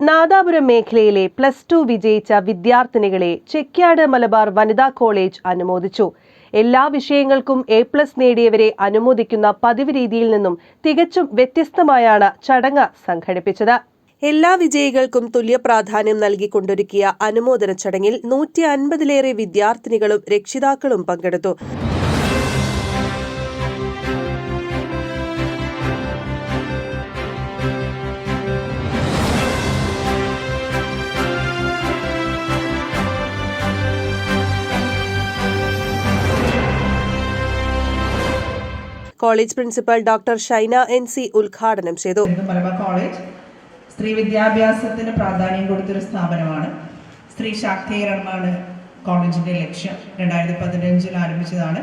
Nadapuram മേഖലയിലെ plus to വിജയിച്ച വിദ്യാർത്ഥിനികളെ ചെക്യാട് മലബാർ വനിതാ കോളേജ് അനുമോദിച്ചു. എല്ലാ വിഷയങ്ങൾക്കും എ പ്ലസ് നേടിയവരെ അനുമോദിക്കുന്ന പതിവ് രീതിയിൽ നിന്നും തികച്ചും വ്യത്യസ്തമായാണ് ചടങ്ങ് സംഘടിപ്പിച്ചത്. എല്ലാ വിജയികൾക്കും തുല്യ പ്രാധാന്യം നൽകിക്കൊണ്ടൊരുക്കിയ അനുമോദന ചടങ്ങിൽ നൂറ്റി അൻപതിലേറെ വിദ്യാർത്ഥിനികളും രക്ഷിതാക്കളും പങ്കെടുത്തു. College principal doctor Shaina N C ഉദ്ഘാടനം ചെയ്തു. കോളേജ് സ്ത്രീ വിദ്യാഭ്യാസത്തിന് പ്രാധാന്യം കൊടുത്തൊരു സ്ഥാപനമാണ്. സ്ത്രീ ശാക്തീകരണമാണ് കോളേജിന്റെ ലക്ഷ്യം. രണ്ടായിരത്തി പതിനഞ്ചിൽ ആരംഭിച്ചതാണ്.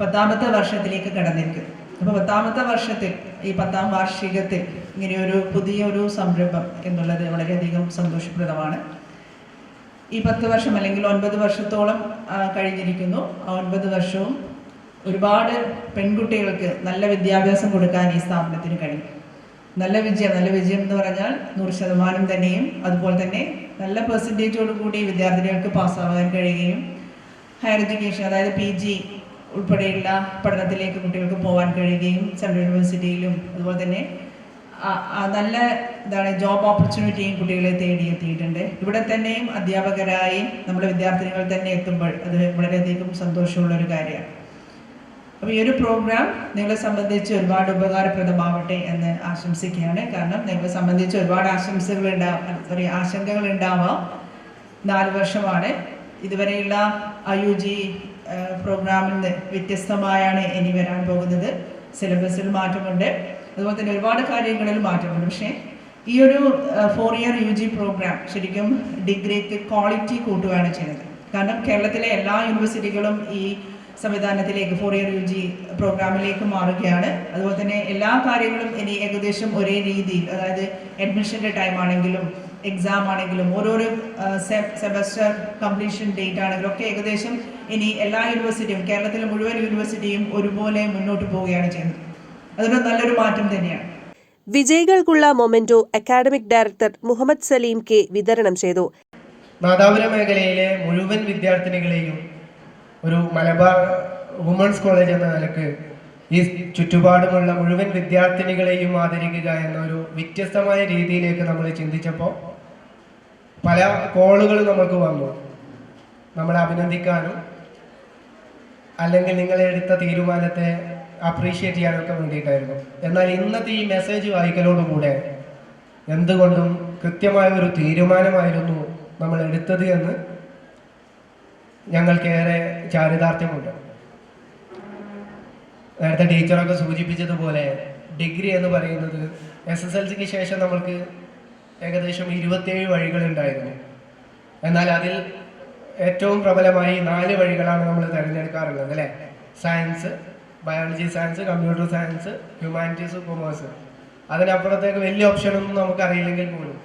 പത്താമത്തെ വർഷത്തിലേക്ക് കടന്നിരിക്കുന്നു. അപ്പോൾ പത്താമത്തെ വർഷത്തിൽ ഈ പത്താം വാർഷികത്തിൽ ഇങ്ങനെയൊരു പുതിയൊരു സംരംഭം എന്നുള്ളത് വളരെയധികം സന്തോഷപ്രദമാണ്. ഈ പത്ത് വർഷം അല്ലെങ്കിൽ ഒൻപത് വർഷത്തോളം കഴിഞ്ഞിരിക്കുന്നു. ആ ഒൻപത് വർഷവും ഒരുപാട് പെൺകുട്ടികൾക്ക് നല്ല വിദ്യാഭ്യാസം കൊടുക്കാൻ ഈ സ്ഥാപനത്തിന് കഴിയും. നല്ല വിജയം നല്ല വിജയം എന്ന് പറഞ്ഞാൽ നൂറ് ശതമാനം തന്നെയും അതുപോലെ തന്നെ നല്ല പെർസെന്റേജോട് കൂടി വിദ്യാർത്ഥികൾക്ക് പാസ്സാവാൻ കഴിയുകയും ഹയർ എഡ്യൂക്കേഷൻ അതായത് പി ജി ഉൾപ്പെടെയുള്ള പഠനത്തിലേക്ക് കുട്ടികൾക്ക് പോകാൻ കഴിയുകയും സെൻട്രൽ യൂണിവേഴ്സിറ്റിയിലും അതുപോലെ തന്നെ നല്ല എന്താണ് ജോബ് ഓപ്പർച്യൂണിറ്റിയും കുട്ടികളെ തേടി എത്തിയിട്ടുണ്ട്. ഇവിടെ തന്നെയും അധ്യാപകരായി നമ്മുടെ വിദ്യാർത്ഥിനികൾ തന്നെ എത്തുമ്പോൾ അത് വളരെയധികം സന്തോഷമുള്ള ഒരു കാര്യമാണ്. അപ്പോൾ ഈ ഒരു പ്രോഗ്രാം നിങ്ങളെ സംബന്ധിച്ച് ഒരുപാട് ഉപകാരപ്രദമാവട്ടെ എന്ന് ആശംസിക്കുകയാണ്. കാരണം നിങ്ങളെ സംബന്ധിച്ച് ഒരുപാട് ആശംസകൾ ഉണ്ടാവാം സോറി ആശങ്കകൾ ഉണ്ടാവാം. നാല് വർഷമാണ്. ഇതുവരെയുള്ള ഐ യു ജി പ്രോഗ്രാമിൽ നിന്ന് വ്യത്യസ്തമായാണ് ഇനി വരാൻ പോകുന്നത്. സിലബസിൽ മാറ്റമുണ്ട്. അതുപോലെ തന്നെ ഒരുപാട് കാര്യങ്ങളിൽ മാറ്റമുണ്ട്. പക്ഷേ ഈ ഒരു four year U G program ശരിക്കും ഡിഗ്രിക്ക് ക്വാളിറ്റി കൂട്ടുകയാണ് ചെയ്യുന്നത്. കാരണം കേരളത്തിലെ എല്ലാ യൂണിവേഴ്സിറ്റികളും ഈ സംവിധാനത്തിലേക്ക് ഫോർ ഇയർ യു ജി പ്രോഗ്രാമിലേക്ക് മാറുകയാണ്. അതുപോലെ തന്നെ എല്ലാ കാര്യങ്ങളും ഇനി ഏകദേശം ഒരേ രീതിയിൽ അതായത് അഡ്മിഷന്റെ ടൈം ആണെങ്കിലും എക്സാം ആണെങ്കിലും ഓരോരോ സെമസ്റ്റർ കംപ്ലീഷൻ ഡേറ്റ് ആണെങ്കിലും ഒക്കെ ഏകദേശം ഇനി എല്ലാ യൂണിവേഴ്സിറ്റിയും കേരളത്തിലെ മുഴുവൻ യൂണിവേഴ്സിറ്റിയും ഒരുപോലെ മുന്നോട്ട് പോവുകയാണ് ചെയ്യുന്നത്. അതൊരു നല്ലൊരു മാറ്റം തന്നെയാണ്. വിജയികൾക്കുള്ള memento academic director Muhammad Saleem K വിതരണം ചെയ്തു. നാദാപുരം മേഖലയിലെ മുഴുവൻ വിദ്യാർത്ഥിനികളെയും ഒരു മലബാർ വുമൺസ് കോളേജ് എന്ന നിലയ്ക്ക് ഈ ചുറ്റുപാടുമുള്ള മുഴുവൻ വിദ്യാർത്ഥിനികളെയും ആദരിക്കുക എന്നൊരു വ്യത്യസ്തമായ രീതിയിലേക്ക് നമ്മൾ ചിന്തിച്ചപ്പോൾ പല കോളുകൾ നമുക്ക് വന്നു. നമ്മളെ അഭിനന്ദിക്കാനും അല്ലെങ്കിൽ നിങ്ങൾ എടുത്ത തീരുമാനത്തെ അപ്രീഷിയേറ്റ് ചെയ്യാനൊക്കെ വേണ്ടിയിട്ടായിരുന്നു. എന്നാൽ ഇന്നത്തെ ഈ മെസ്സേജ് വായിക്കലോടുകൂടെ എന്തുകൊണ്ടും കൃത്യമായ ഒരു തീരുമാനമായിരുന്നു നമ്മൾ എടുത്തത് എന്ന് ഞങ്ങൾക്കേറെ ചാരിതാർത്ഥ്യമുണ്ട്. നേരത്തെ ടീച്ചറൊക്കെ സൂചിപ്പിച്ചതുപോലെ ഡിഗ്രി എന്ന് പറയുന്നത് എസ് എസ് എൽ സിക്ക് ശേഷം നമ്മൾക്ക് ഏകദേശം ഇരുപത്തേഴ് വഴികളുണ്ടായിരുന്നു. എന്നാൽ അതിൽ ഏറ്റവും പ്രബലമായി നാല് വഴികളാണ് നമ്മൾ തിരഞ്ഞെടുക്കാറുള്ളത് അല്ലേ? Science biology science computer science humanities commerce അതിനപ്പുറത്തേക്ക് വലിയ ഓപ്ഷനൊന്നും നമുക്കറിയില്ലെങ്കിൽ പോലും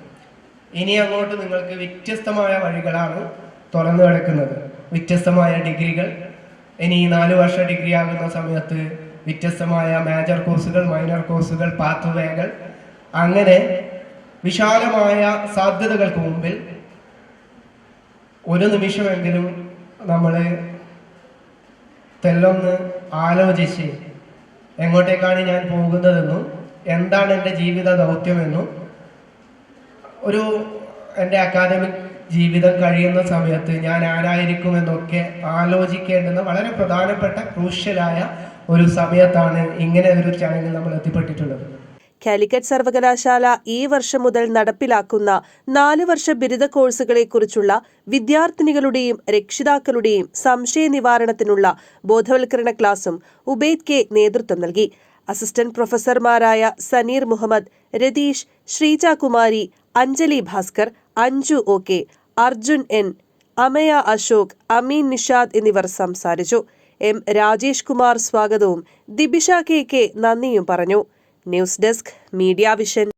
ഇനി അങ്ങോട്ട് നിങ്ങൾക്ക് വ്യത്യസ്തമായ വഴികളാണ് തുറന്നു കിടക്കുന്നത്. വ്യത്യസ്തമായ ഡിഗ്രികൾ. ഇനി നാല് വർഷ ഡിഗ്രി ആകുന്ന സമയത്ത് വ്യത്യസ്തമായ മേജർ കോഴ്സുകൾ മൈനർ കോഴ്സുകൾ പാത്വേകൾ അങ്ങനെ വിശാലമായ സാധ്യതകൾക്ക് മുമ്പിൽ ഒരു നിമിഷമെങ്കിലും നമ്മൾ തെല്ലൊന്ന് ആലോചിച്ച് എങ്ങോട്ടേക്കാണ് ഞാൻ പോകുന്നതെന്നും എന്താണ് എന്റെ ജീവിത ദൗത്യമെന്നും ഒരു എന്റെ അക്കാദമിക് ജീവിതം കഴിയുന്ന സമയത്ത് ഞാൻ ആരായിരിക്കുമെന്നൊക്കെ ആലോചിക്കേണ്ടുന്ന വളരെ പ്രധാനപ്പെട്ട ക്രൂഷ്യലായ ഒരു സമയത്താണ് ഇങ്ങനെ ഒരു ചാനൽ നമ്മൾ എത്തിപ്പെട്ടിട്ടുള്ളത്. കാലിക്കറ്റ് സർവകലാശാല ഈ വർഷം മുതൽ നടപ്പിലാക്കുന്ന നാല് വർഷ ബിരുദ കോഴ്സുകളെക്കുറിച്ചുള്ള വിദ്യാർത്ഥിനികളുടെയും രക്ഷിതാക്കളുടെയും സംശയ നിവാരണത്തിനുള്ള ബോധവൽക്കരണ ക്ലാസും ഉബൈദ് കെ നേതൃത്വം നൽകി. Assistant പ്രൊഫസർമാരായ Saneer Muhammad Ratheesh Sreeja Kumari Anjali Bhaskar Anju O K Arjun N. Amaya Ashok Ameen Nishad എന്നിവർ സംസാരിച്ചു. എം. രാജേഷ് കുമാർ സ്വാഗതവും. ദിബിഷ കെ. കെ. നന്ദിയും പറഞ്ഞു. News desk media vision.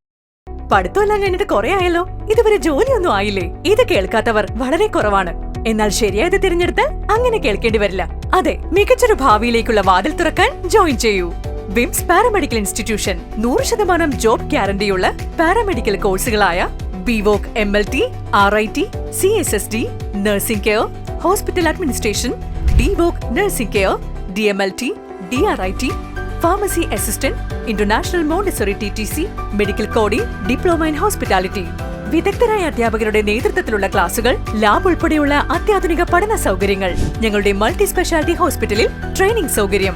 പഠിത്തമെല്ലാം കഴിഞ്ഞിട്ട് കുറെ ആയല്ലോ. ഇതുവരെ ജോലിയൊന്നും ആയില്ലേ? ഇത് കേൾക്കാത്തവർ വളരെ കുറവാണ്. എന്നാൽ ശരിയായത് തിരഞ്ഞെടുത്താൽ അങ്ങനെ കേൾക്കേണ്ടി വരില്ല. അതെ മികച്ചൊരു ഭാവിയിലേക്കുള്ള വാതിൽ തുറക്കാൻ ജോയിൻ ചെയ്യൂ. VIMS paramedical institution. നൂറ് ശതമാനം ജോബ് ഗ്യാരണ്ടിയുള്ള paramedical കോഴ്സുകളായ B Voc M L T R I T C S S D nursing care hospital administration D Voc nursing care D M L T D R I T pharmacy assistant international Montessori T T C medical coding diploma in hospitality വിദഗ്ധരായ അധ്യാപകരുടെ നേതൃത്വത്തിലുള്ള ക്ലാസുകൾ lab ഉൾപ്പെടെയുള്ള അത്യാധുനിക പഠന സൗകര്യങ്ങൾ ഞങ്ങളുടെ multi speciality ഹോസ്പിറ്റലിൽ ട്രെയിനിംഗ് സൗകര്യം.